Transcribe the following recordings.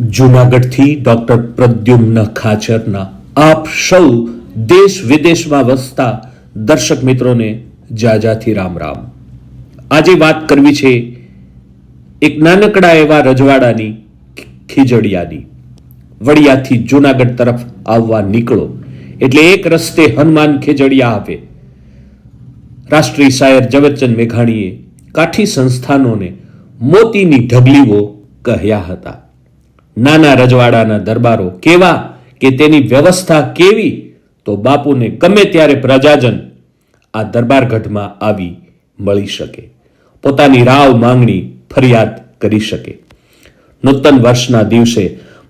જૂનાગઢથી doctor Pradyumna ખાચરના. આપ સૌ દેશ વિદેશમાં વસતા દર્શક મિત્રોને જાજાથી રામ રામ. આજે વાત કરવી છે એક નાનકડા એવા રજવાડાની ખીજડિયાની. વડિયાથી જૂનાગઢ તરફ આવવા નીકળો. એટલે એક રસ્તે હનુમાન ખેજડિયા આવે. રાષ્ટ્રીય શાયર ઝવેરચંદ મેઘાણીએ કાઠી સંસ્થાનોને મોતીની ઢગલીઓ કહ્યા હતા. નાના રજવાડાના દરબારો કેવા કે તેની વ્યવસ્થા કેવી, તો બાપુને ગમે ત્યારે પ્રજાજન આ દરબારગઢમાં આવી મળી શકે. પોતાની રાવ માંગણી ફરિયાદ કરી શકે. નૂતન વર્ષના દિવસે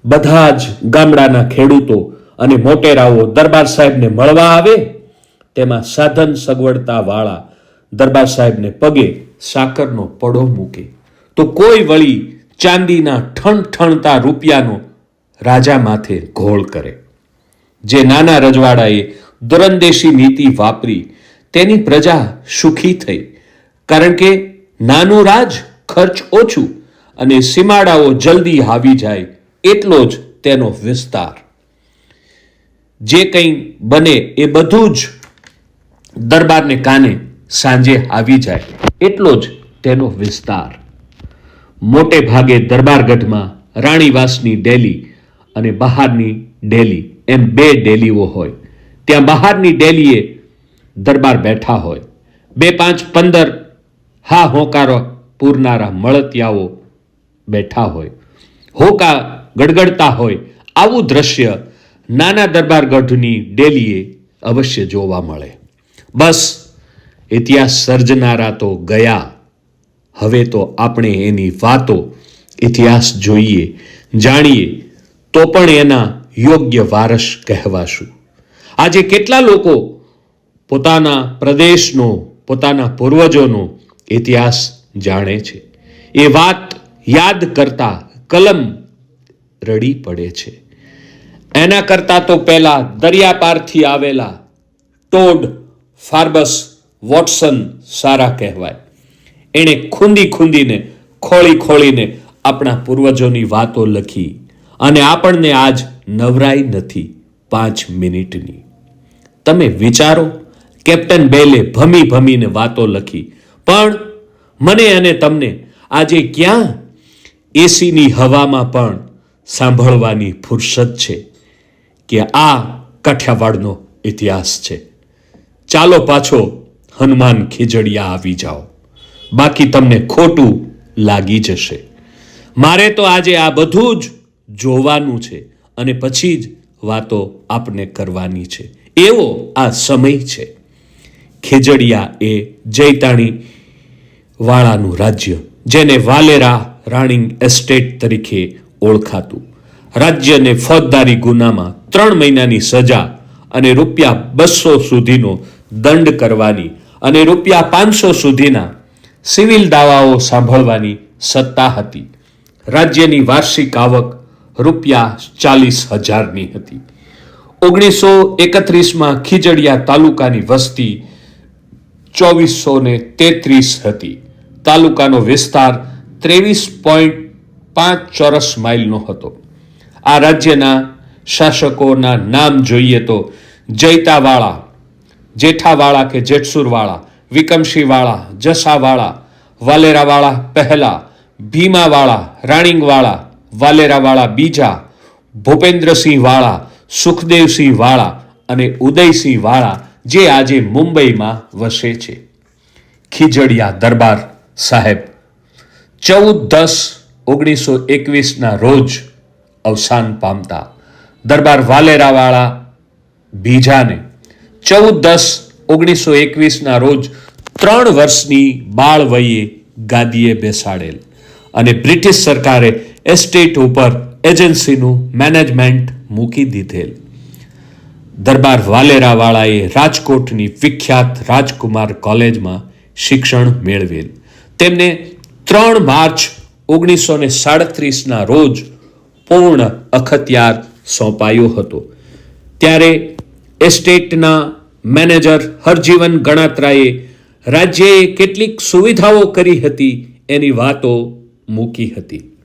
બધા જ ગામડાના ખેડૂતો અને મોટેરાઓ દરબાર સાહેબને મળવા આવે, તેમાં સાધન સગવડતા વાળા દરબાર સાહેબને પગે સાકરનો પડો મૂકે. તો કોઈ વળી ચાંદીના ઠણ ઠણતા રૂપિયાનો રાજા માથે ઘોળ કરે. જે નાના રજવાડાએ દુરંદેશી નીતિ વાપરી, તેની પ્રજા સુખી થઈ. કારણ કે નાનું રાજ ખર્ચ ઓછું અને સીમાડાઓ જલ્દી આવી જાય એટલો જ તેનો વિસ્તાર. જે કંઈ બને એ બધું જ દરબારને કાને સાંજે આવી જાય એટલો જ તેનો વિસ્તાર. મોટે ભાગે દરબારગઢમાં રાણીવાસની ડેલી અને બહારની ડેલી, એમ બે ડેલીઓ હોય. ત્યાં બહારની ડેલીએ દરબાર બેઠા હોય. બે પાંચ પંદર હા હોકારો પૂરનારા મળતિયાઓ બેઠા હોય. હોકા ગડગડતા હોય. આવું દ્રશ્ય નાના દરબારગઢની ડેલીએ અવશ્ય જોવા મળે. બસ, ઇતિહાસ સર્જનારા તો ગયા. હવે તો આપણે એની વાતો ઇતિહાસ જોઈએ, જાણીએ, તો પણ એના યોગ્ય વારસ કહેવાશું. આજે કેટલા લોકો પોતાના પ્રદેશનો, પોતાના પૂર્વજોનો ઇતિહાસ જાણે છે. એ વાત યાદ કરતા કલમ રડી પડે છે. એના કરતા તો પહેલા દરિયાપારથી આવેલા ટોડ ફાર્બસ વોટસન સારા કહેવાય. એણે ખૂંદી ખૂંદીને, ખોળી ખોળીને આપણા પૂર્વજોની વાતો લખી અને આપણને આજ નવરાઈ નથી પાંચ મિનિટની. તમે વિચારો, કેપ્ટન બેલે ભમી ભમીને વાતો લખી, પણ મને અને તમને આજે ક્યાં એસીની હવામાં પણ સાંભળવાની ફુરસદ છે કે આ કાઠિયાવાડનો ઇતિહાસ છે. ચાલો પાછો હનુમાન ખીજડિયા આવી જાઓ. બાકી તમને ખોટું લાગી જશે. મારે તો આજે આ બધું જ જોવાનું છે અને પછી જ વાતો આપને કરવાની છે. એવો આ સમય છે. ખેજડિયા એ જૈતાણી વાળાનું રાજ્ય, જેને વાલેરા રાણીંગ એસ્ટેટ તરીકે ઓળખાતું. રાજ્યને ફોજદારી ગુનામાં ત્રણ મહિનાની સજા અને રૂપિયા બસો સુધીનો દંડ કરવાની અને રૂપિયા પાંચસો સુધીના સિવિલ દાવાઓ સાંભળવાની સત્તા હતી. રાજ્યની વાર્ષિક આવક રૂપિયા ચાલીસ હજારની હતી. ઓગણીસો એકત્રીસમાં ખીજડિયા તાલુકાની વસ્તી ચોવીસો ને તેત્રીસ હતી. તાલુકાનો વિસ્તાર ત્રેવીસ પોઈન્ટ પાંચ ચોરસ માઇલનો હતો. આ રાજ્યના શાસકોના નામ જોઈએ તો જૈતાવાળા, જેઠાવાળા કે જેઠસુરવાળા વિકમસિંહવાળા જસાવાળા, વાલેરાવાળા પહેલા, ભીમાવાળા, રાણીંગવાળા, વાલેરાવાળા બીજા ભૂપેન્દ્રસિંહ વાળા સુખદેવસિંહ અને ઉદયસિંહ વાળા જે આજે મુંબઈમાં વસે છે. ખીજડિયા દરબાર સાહેબ, ચૌદ દસ ઓગણીસો એકવીસના રોજ અવસાન પામતા. દરબાર વાલેરાવાળા બીજાને ચૌદ દસ ઓગણીસો એકવીસના રોજ ત્રણ વર્ષની બાળ વયે ગાદીએ બેસાડેલ અને બ્રિટિશ સરકારે એસ્ટેટ ઉપર એજન્સીનું મેનેજમેન્ટ મૂકી દીધેલ. દરબાર વાલેરાવાળાએ રાજકોટની વિખ્યાત રાજકુમાર કોલેજમાં શિક્ષણ મેળવેલ. તેમને ત્રણ માર્ચ ઓગણીસો ને સાડત્રીસના રોજ પૂર્ણ અખત્યાર સોંપાયો હતો. ત્યારે એસ્ટેટના મેનેજર હરજીવન ગણાત્રાએ રાજ્યએ કેટલીક સુવિધાઓ કરી હતી, એની વાતો મૂકી હતી.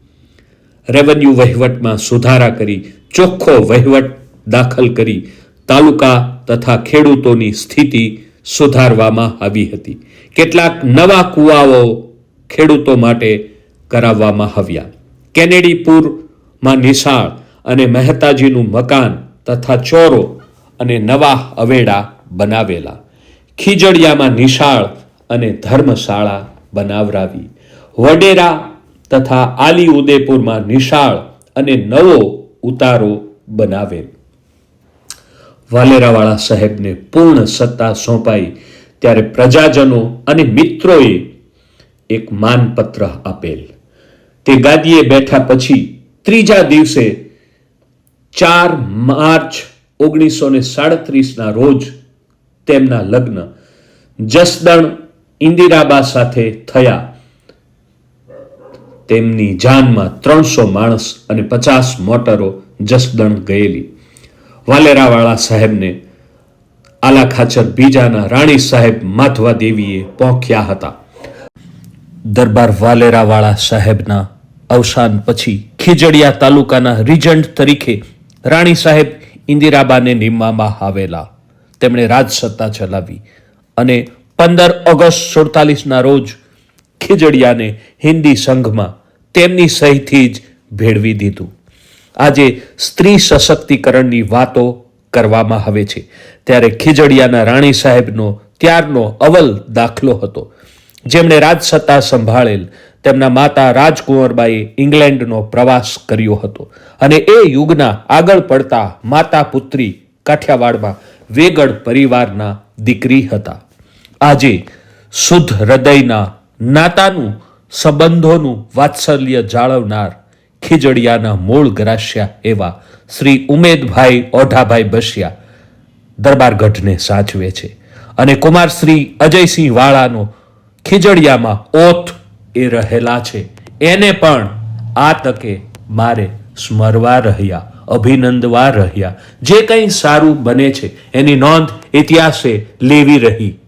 રેવન્યુ વહીવટમાં સુધારા કરી, ચોખ્ખો વહીવટ દાખલ કરી, તાલુકા તથા ખેડૂતોની સ્થિતિ સુધારવામાં આવી હતી. કેટલાક નવા કૂવાઓ ખેડૂતો માટે કરાવવામાં આવ્યા. કેનેડીપુરમાં નિશાળ અને મહેતાજીનું મકાન તથા ચોરો અને નવા અવેડા બનાવેલા. ખીજડીયામાં નિશાળ અને ધર્મશાળા બનાવરાવી. વડેરા તથા આલી ઉદેપુરમાં નિશાળ અને નવો ઉતારો બનાવેલ. વાલેરાવાળા સાહેબને પૂર્ણ સત્તા સોંપાઈ ત્યારે પ્રજાજનો અને મિત્રોએ એક માનપત્ર આપેલ. તે ગાદીએ બેઠા પછી ત્રીજા દિવસે ચાર માર્ચ ઓગણીસો ને સાડત્રીસના રોજ તેમના લગ્ન જસદણ ઇન્દિરાબા સાથે થયા. તેમની જાનમાં ત્રણસો માણસ અને પચાસ મોટરો જસદણ ગયેલી. વાલેરાવાળા સાહેબને આલા ખાચર બીજાના રાણી સાહેબ માધવા દેવીએ પહોંચ્યા હતા. દરબાર વાલેરાવાળા સાહેબના અવસાન પછી ખીજડીયા તાલુકાના રીજન્ટ તરીકે રાણી સાહેબ ઇન્દિરાબાને નિમવામાં આવેલા. તેમણે રાજસત્તા ચલાવી અને પંદર ઓગસ્ટ સુડતાલીસના રોજ ખીજડીયાને હિન્દી સંઘમાં તેમની સહીથી જ ભેળવી દીધું. આજે સ્ત્રી સશક્તિકરણની વાતો કરવામાં આવે છે. ત્યારે ખીજડીયાના રાણી સાહેબનો ત્યારનો અવલ દાખલો હતો. જેમણે રાજસત્તા સંભાળેલ તેમના માતા રાજકુંવરબાઈએ ઇંગ્લેન્ડનો પ્રવાસ કર્યો હતો. અને એ યુગના આગળ પડતા માતા પુત્રી કાઠિયાવાડમાં વેગડ પરિવારના દીકરી હતા. આજે શુદ્ધ હૃદયના નાતાનું સંબંધોનું વાત્સલ્ય જાળવનાર ખીજડીયાના મૂળ ગ્રાસ્યા એવા શ્રી ઉમેદભાઈ ઓઢાભાઈ બસિયા દરબારગઢને સાચવે છે અને કુમાર શ્રી અજયસિંહ વાળાનો ખીજડીયામાં ઓથ એ રહેલા છે. એને પણ આ તકે મારે સ્મરવા રહ્યા અભિનંદવા રહ્યા. જે કંઈ સારું બને છે એની નોંધ ઇતિહાસે લેવી રહી.